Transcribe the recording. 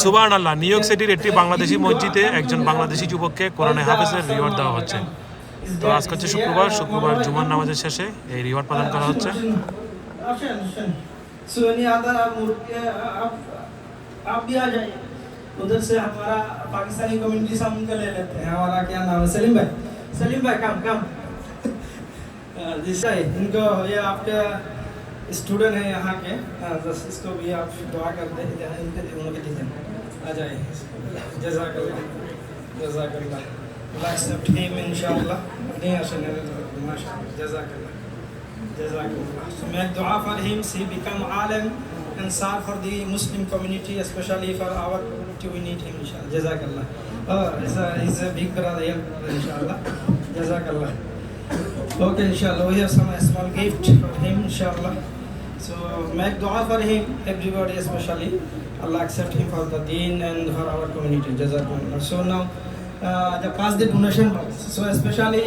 সুবাহ আল্লাহ new York সিটির একটি বাংলাদেশি মসজিদে একজন বাংলাদেশি যুবককে কোরআনে হাফেজের রিওয়ার্ড দেওয়া হচ্ছে তো আজকে হচ্ছে শুক্রবার শুক্রবার জুমার নামাজের শেষে এই রিওয়ার্ড প্রদান করা হচ্ছে सुनी आता आप आप भी आ जाइए उधर से हमारा पाकिस्तानी कम्युनिटी से हम उनका ले लेते हैं हमारा क्या नाम है सलीम भाई सलीम भाई कम कम जिससे इनको ये आपके स्टूडेंट है यहाँ के हाँ, बस इसको भी आप दुआ कर दे जहाँ इनके उनके teacher Ajay. Jazakallah. Jazakallah. We'll accept him inshallah. Jazakallah. Jazakallah. So make dua for him, he become alim and serve for the Muslim community, especially for our community, we need him inshallah. Jazakallah. Oh, he's a, he's a big brother, young brother inshallah. Jazakallah. Okay, inshallah, we have some small gift for him inshallah. So make dua for him, everybody, especially. Allah accept him for the deen and for our community. So now, uh, the past the donation box. So especially.